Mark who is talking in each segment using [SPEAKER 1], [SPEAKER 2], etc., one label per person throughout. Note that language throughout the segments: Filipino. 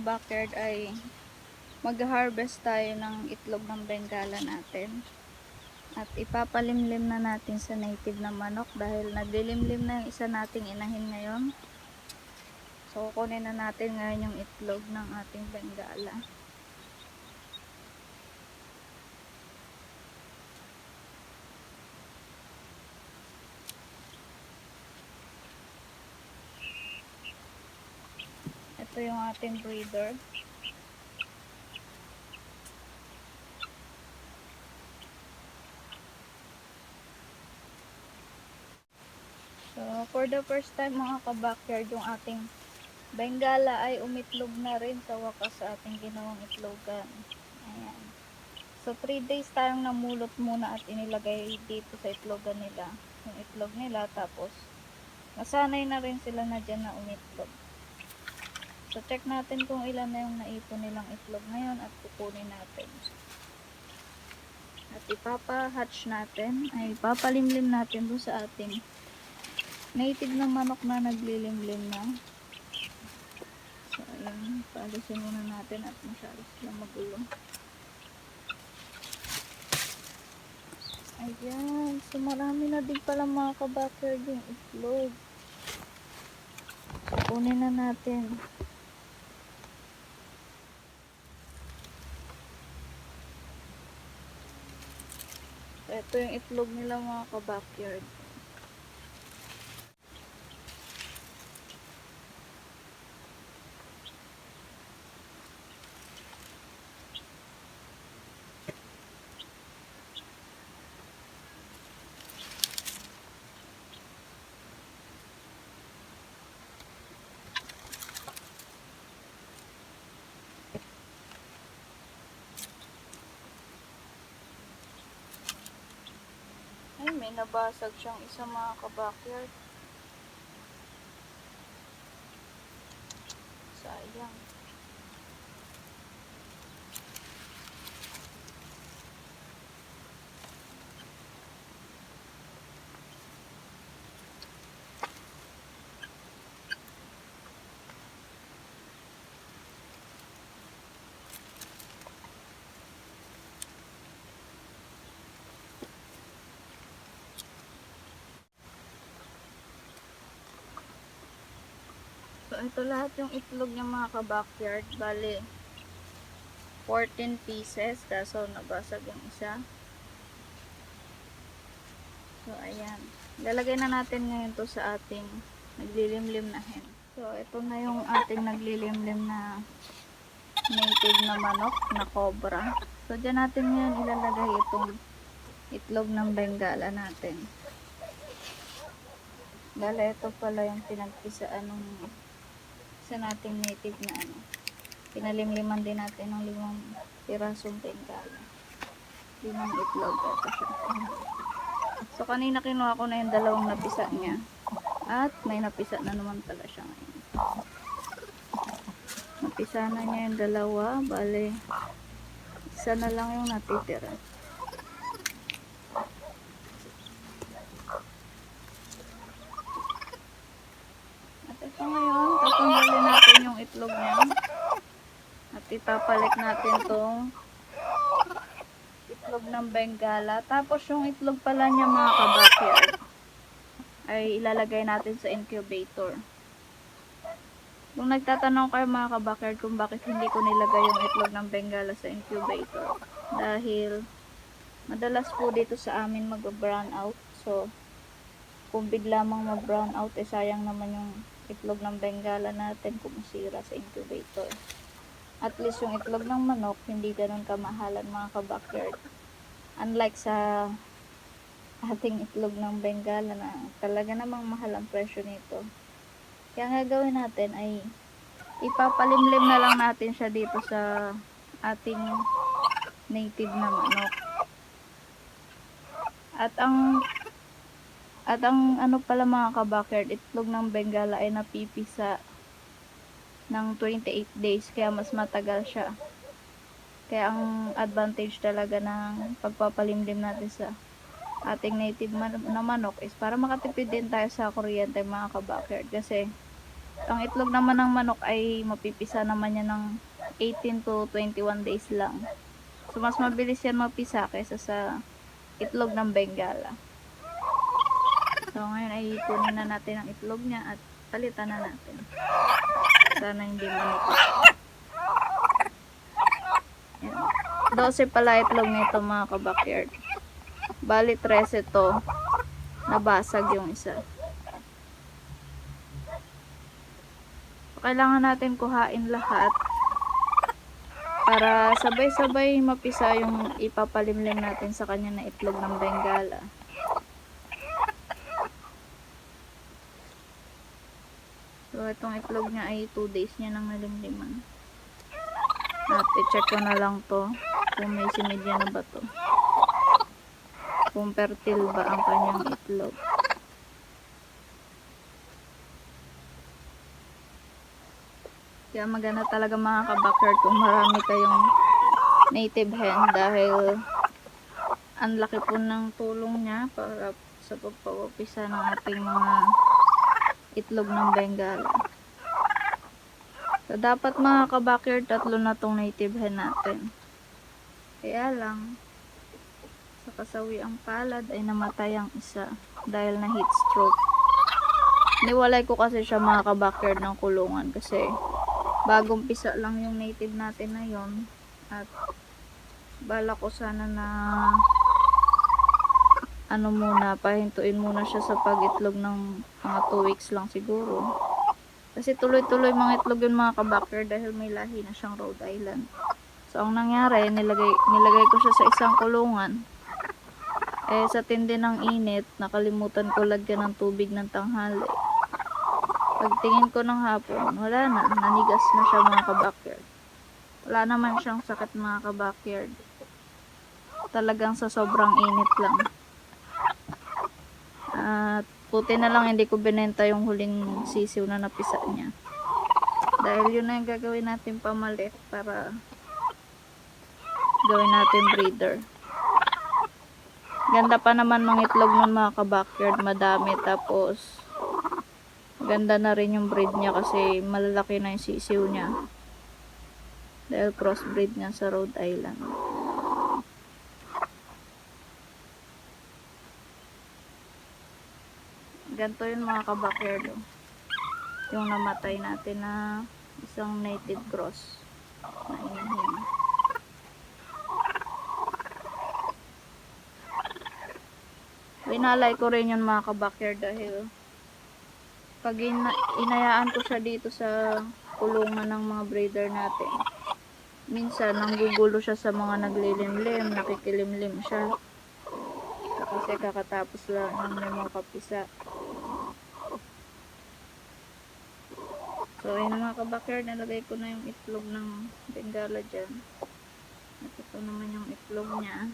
[SPEAKER 1] Kabakyard ay mag-harvest tayo ng itlog ng bengala natin. At ipapalimlim na natin sa native na manok dahil naglilimlim na yung isa nating inahin ngayon. So, kukunin na natin ngayon yung itlog ng ating bengala. Ito yung ating breeder. So, for the first time mga kabakyard, yung ating Bengala ay umitlog na rin sa wakas sa ating ginawang itlogan. Ayan. So, 3 days tayong namulot muna at inilagay dito sa itlogan nila. Yung itlog nila. Tapos, nasanay na rin sila na dyan na umitlog. So, check natin kung ilan na yung naipon nilang itlog ngayon at kukunin natin. At ipapa-hatch natin, ay ipapalimlim natin doon sa ating native na manok na naglilimlim na. So, ayun, paalisin muna natin at masyado sila magulo. Ayan, so marami na din pala mga kabakerd yung itlog. Kunin na natin. So, ito yung itlog nila mga kabakyard. Ay, may nabasag siyang isa mga kabakyard. Sayang. Ito lahat yung itlog niya mga ka-backyard. Bale, 14 pieces. Kaso, nabasag yung isa. So, ayan. Lalagay na natin ngayon to sa ating naglilimlim na hen. So, ito na yung ating naglilimlim na native na manok na cobra. So, dyan natin ngayon ilalagay itong itlog ng bengala natin. Dala, ito pala yung pinagpisaan ng sa nating native na ano. Pinalimliman din natin ng limang pirasong bengala. Limang itlog. Ito. So, kanina kinuha ko na yung dalawang napisa niya. At may napisa na naman pala siya ngayon. Napisa na niya yung dalawa. Bale, isa na lang yung natitira. At ito ngayon, tatanggalin natin yung itlog niya. At ipapalit natin tong itlog ng bengala. Tapos yung itlog pala niya mga kabakyard ay ilalagay natin sa incubator. Kung nagtatanong kayo mga kabakyard kung bakit hindi ko nilagay yung itlog ng bengala sa incubator. Dahil madalas po dito sa amin mag-brown out. So, kung bigla mang mag-brown out, eh sayang naman yung itlog ng bengala natin kung masira sa incubator. At least yung itlog ng manok, hindi ganun kamahalan mga kabakyard. Unlike sa ating itlog ng bengala na talaga namang mahal ang presyo nito. Kaya nga gawin natin ay ipapalimlim na lang natin siya dito sa ating native na manok. At ang at ang ano pala mga kabakyard, itlog ng Bengala ay napipisa ng 28 days kaya mas matagal siya. Kaya ang advantage talaga ng pagpapalimlim natin sa ating native man- na manok is para makatipid din tayo sa kuryente mga kabakyard kasi Ang itlog naman ng manok ay mapipisa naman yan ng 18 to 21 days lang. So, mas mabilis yan mapisa kaysa sa itlog ng Bengala. So, ngayon ay kunin na natin ang itlog niya at palitan na natin. Sana hindi manipis. Yan. 12 pala itlog nito mga kabakyard. Bali 13 to. Nabasag yung isa. Kailangan natin kuhain lahat para sabay-sabay mapisa yung ipapalimlim natin sa kanya na itlog ng Bengala. So, itong itlog niya ay 2 days niya nang nalimliman. At i-check ko na lang to kung may sinidya na ba to. Kung fertile ba ang kanyang itlog. Kaya maganda talaga mga kabacker kung marami kayong native hen dahil ang laki po ng tulong niya para sa pagpapapisa ng ating mga itlog ng Bengala. So, dapat mga kabacker, tatlo na tong native hen natin. Kaya lang, sa kasawi ang palad ay namatay ang isa dahil na heat stroke. Niwalay ko kasi siya mga kabacker ng kulungan kasi bagong pisa lang yung native natin na yon at bala ko sana na ano muna, pahintuin muna siya sa pag-itlog ng mga 2 weeks lang siguro. Kasi tuloy-tuloy mga itlog yun mga kabacker dahil may lahi na siyang Rhode Island. So, ang nangyari, nilagay, nilagay ko siya sa isang kulungan. Eh, sa tindi ng init, nakalimutan ko lagyan ng tubig ng tanghali. Pagtingin ko ng hapon, wala na. Nanigas na siya mga kabakyard. Wala naman siyang sakit mga kabakyard. Talagang sa sobrang init lang. At puti na lang hindi ko binenta yung huling sisiw na napisa niya. Dahil yun na yung gagawin natin pamalit para gawin natin breeder. Ganda pa naman mga itlog nun mga kabakyard. Madami. Tapos ganda na rin yung breed niya kasi malalaki na yung sisiw niya. Dahil crossbreed niya sa Rhode Island. Ganito yun mga kabakyard. oh. Yung namatay natin na isang native cross na inahin. Winalay ko rin yun mga kabakyard dahil pag ina- inayaan ko siya dito sa kulungan ng mga breeder natin minsan nanggugulo siya sa mga naglilimlim nakikilimlim siya kasi kakatapos lang ng mga kapisa so ayun mga kabakyard nalagay ko na yung itlog ng bengala dyan. At ito naman yung itlog niya.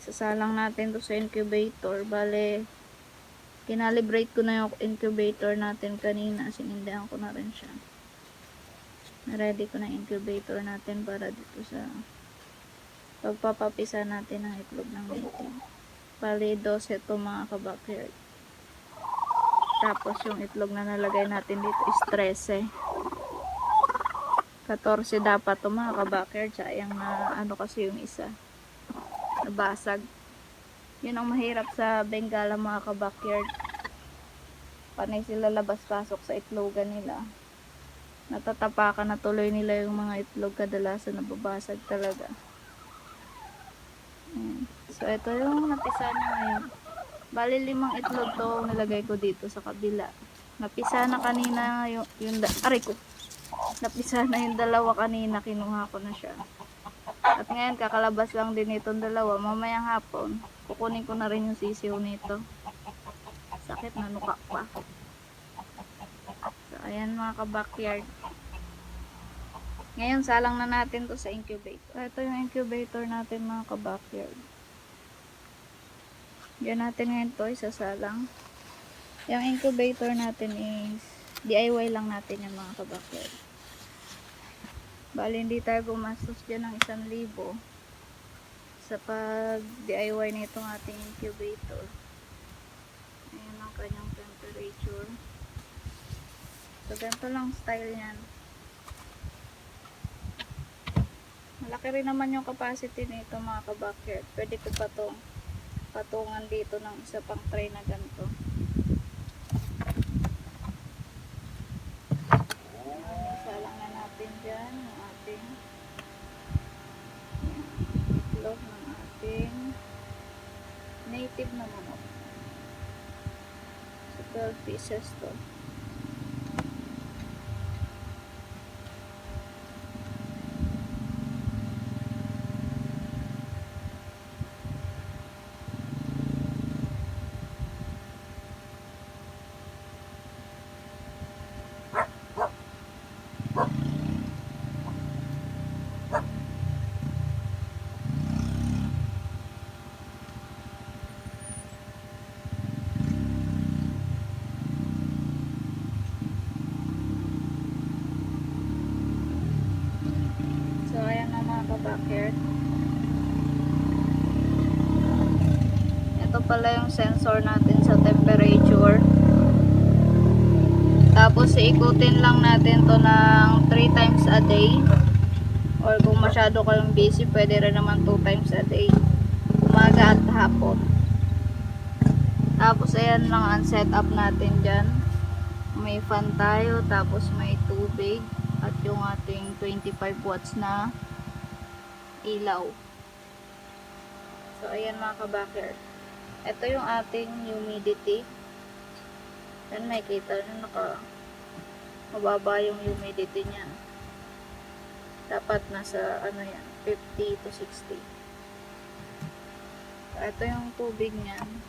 [SPEAKER 1] Sasalang natin to sa incubator. Bale kinalibrate ko na yung incubator natin kanina. Sinindihan ko na rin siya. Na-ready ko na incubator natin para dito sa pagpapapisa natin ng itlog ng native bali 12 ito mga kabakyard tapos yung itlog na nalagay natin dito is 13 14 dapat ito mga kabakyard sayang na ano kasi yung isa. Nabasag. Yun ang mahirap sa Bengala mga kabakyard panay sila labas pasok sa itlogan nila. Natatapakan na tuloy nila yung mga itlog. Kadalasan nababasag talaga. Ayan. so ito yung napisa na ngayon bali limang itlog to nilagay ko dito sa kabila. Napisa na kanina yung, yung da- aray ko. Napisa na yung dalawa kanina kinuha ko na siya. At ngayon kakalabas lang din itong dalawa. Mamayang hapon kukunin ko na rin yung sisiw nito. Sakit na nuka pa. So ayan mga ka-backyard. Ngayon salang na natin to sa incubator. Ito yung incubator natin mga ka-backyard yan natin ngayon to isasalang yung incubator natin is DIY lang natin yung mga ka-backyard bali hindi tayo gumastos dyan ng isang libo sa pag DIY nitong ating incubator ayan ang kanyang temperature So, ganito lang style niyan. Malaki rin naman yung capacity nito mga kabakyer. Pwede ko pa itong patungan dito ng isa pang tray na ganito. Isa lang na natin dyan yung ating itlog ng ating native na manok. So, 12 pieces to. So, ayan kabakert. Ito pala yung sensor natin sa temperature. Tapos, iikutin lang natin to ng 3 times a day. Or kung masyado kayong busy, pwede rin naman 2 times a day. Umaga at hapon. Tapos, ayan lang ang setup natin dyan. May fan tayo, tapos may tubig at yung ating 25 watts na ilaw. So, ayan mga kabaker. Ito yung ating humidity. Yan, makikita nyo naka mababa yung humidity niya. Dapat nasa ano yan, 50 to 60. So, ito yung tubig niyan.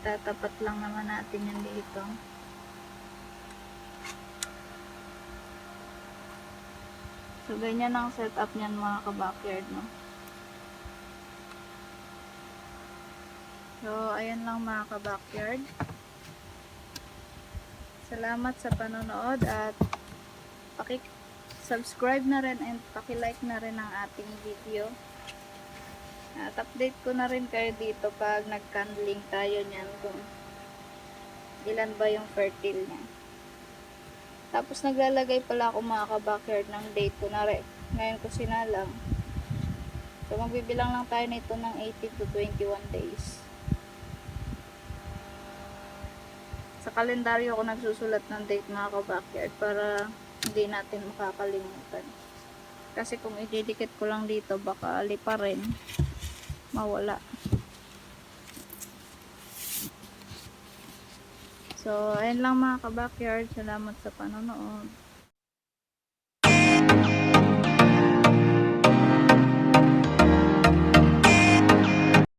[SPEAKER 1] Itatapat lang naman natin yan dito. So, ganyan ang setup niyan mga kabackyard, no? So, ayan lang mga kabackyard. Salamat sa panonood at paki-subscribe na rin and paki-like na rin ang ating video. At update ko na rin kayo dito pag nag-candling tayo niyan kung ilan ba yung fertile niya. Tapos naglalagay pala ako mga kabackyard ng date rin. Ngayon ko sinalang. So magbibilang lang tayo nito ng 18 to 21 days. Sa kalendaryo ako nagsusulat ng date mga kabackyard para hindi natin makakalimutan. Kasi kung ididikit ko lang dito baka lipa rin. Mawala. So, ayun lang mga kabackyard. Salamat sa panonood.